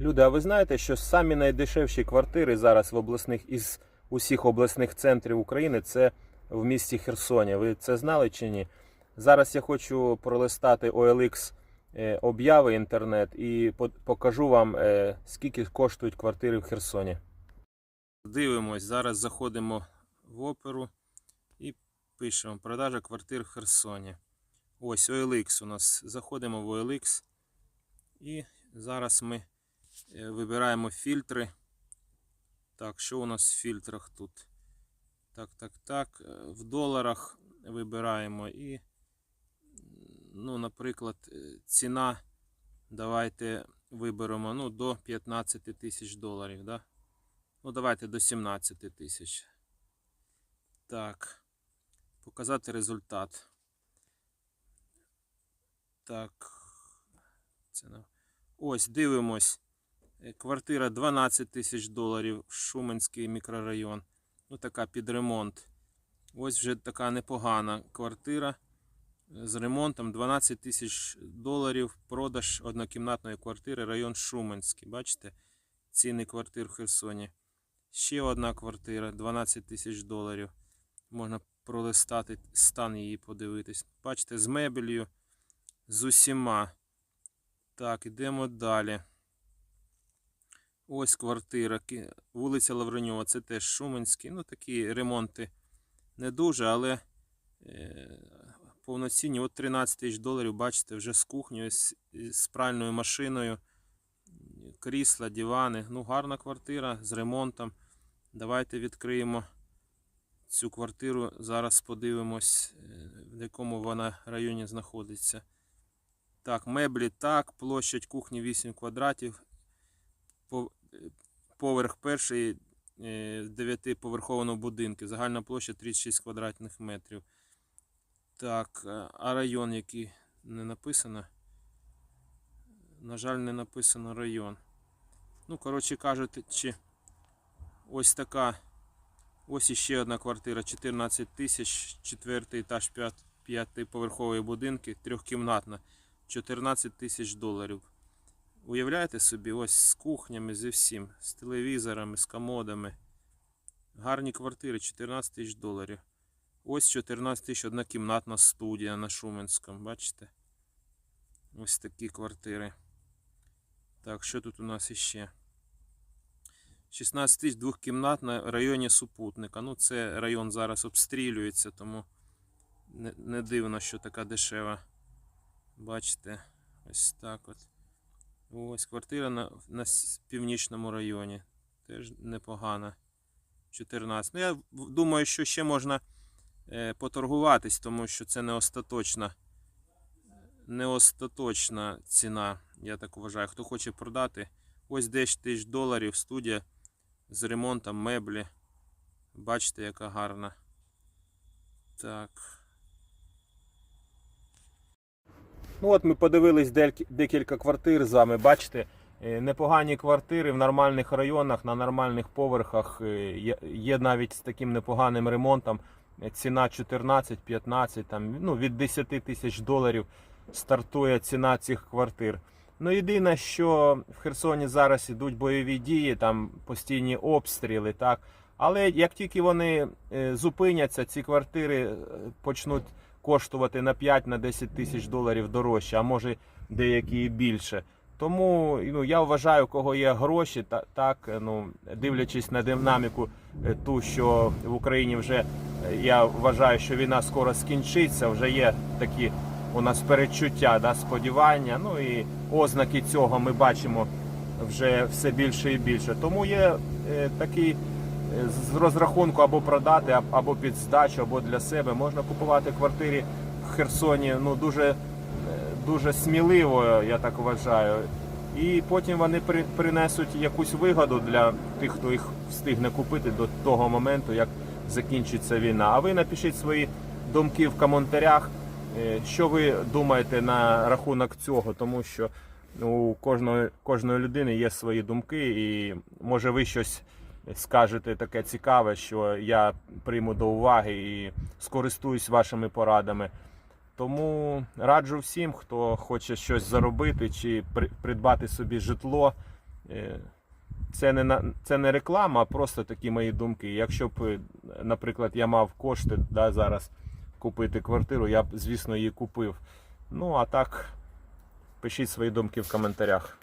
Люди, а ви знаєте, що самі найдешевші квартири зараз в обласних із усіх обласних центрів України це в місті Херсоні. Ви це знали чи ні? Зараз я хочу пролистати OLX е, обяви інтернет і покажу вам, е, скільки коштують квартири в Херсоні. Дивимось, зараз заходимо в оперу і пишемо продажа квартир в Херсоні. Ось OLX у нас. Заходимо в OLX і зараз ми Вибираємо фільтри. Так, що у нас в фільтрах тут? Так, так, так. е, В доларах вибираємо і, ну, наприклад, е, ціна. Давайте виберемо ну, до 15 тисяч доларів. Да? Ну, давайте до 17 тисяч. Так. Показати результат. Так. Це Ось, дивимось. Е, Квартира 12 тисяч доларів, Шуменський мікрорайон. Ну, така під ремонт. Ось вже така непогана квартира е, з ремонтом 12 тисяч доларів. Продаж однокімнатної квартири, район Шуменський. Бачите? Ціни квартир в Херсоні. Ще одна квартира 12 тисяч доларів. Можна пролистати стан її подивитись. Бачите, з мебелью, з усіма. Так, ідемо далі. Ось квартира, вулиця Лавреньова, це теж Шуменський. Ну, такі ремонти не дуже, але е, повноцінні. От 13 тисяч доларів, бачите, вже з кухнею, з, з пральною машиною, крісла, дивани. Ну, гарна квартира з ремонтом. Давайте відкриємо цю квартиру. Зараз подивимось, е, в якому вона районі знаходиться. Так, меблі так, площадь кухні 8 квадратів. По- Поверх перший е, дев'ятиповерхового будинку. Загальна площа 36 квадратних метрів. Так, е, а район який не написано? На жаль, не написано район. Ну, коротше кажучи, ось така. Ось іще одна квартира 14 тисяч, четвертий етаж, п'ят- п'ятиповерхової будинки, трьохкімнатна, 14 тисяч доларів. Уявляєте собі, ось з кухнями, зі всім, з телевізорами, з комодами. Гарні квартири, 14 тисяч доларів. Ось 14 тисяч одна кімнатна студія на Шуменському, бачите? Ось такі квартири. Так, що тут у нас іще? 16 тисяч двохкімнатна в районі Супутника. Ну, це район зараз обстрілюється, тому не дивно, що така дешева. Бачите, ось так от. Ось квартира на, на північному районі. Теж непогана. 14. Ну, я думаю, що ще можна е, поторгуватись, тому що це не остаточна, не остаточна ціна, я так вважаю. Хто хоче продати, ось 10 тисяч доларів студія з ремонтом меблі. Бачите, яка гарна. Так. Ну от ми подивились декілька квартир з вами. Бачите, е, непогані квартири в нормальних районах, на нормальних поверхах. е, Є, навіть з таким непоганим ремонтом. Ціна 14-15, там, ну, від 10 тисяч доларів стартує ціна цих квартир. Ну, єдине, що в Херсоні зараз ідуть бойові дії, там постійні обстріли, так. Але як тільки вони е, зупиняться, ці квартири почнуть коштувати на 5-10 тисяч доларів дорожче, а може деякі і більше. Тому ну, я вважаю, кого є гроші, та, так, ну, дивлячись на динаміку, е, ту, що в Україні вже е, я вважаю, що війна скоро скінчиться, вже є такі у нас передчуття, да, сподівання. Ну і ознаки цього ми бачимо вже все більше і більше. Тому є е, такий з розрахунку або продати, або під здачу, або для себе. Можна купувати квартири в Херсоні ну, дуже, е, дуже сміливо, я так вважаю. І потім вони при- принесуть якусь вигоду для тих, хто їх встигне купити до того моменту, як закінчиться війна. А ви напишіть свої думки в коментарях, е, що ви думаєте на рахунок цього, тому що у кожної, кожної людини є свої думки, і може ви щось скажете таке цікаве, що я прийму до уваги і скористуюсь вашими порадами. Тому раджу всім, хто хоче щось заробити чи придбати собі житло, Е, Це не, це не реклама, а просто такі мої думки. Якщо б, наприклад, я мав кошти да, зараз купити квартиру, я б, звісно, її купив. Ну, а так, пишіть свої думки в коментарях.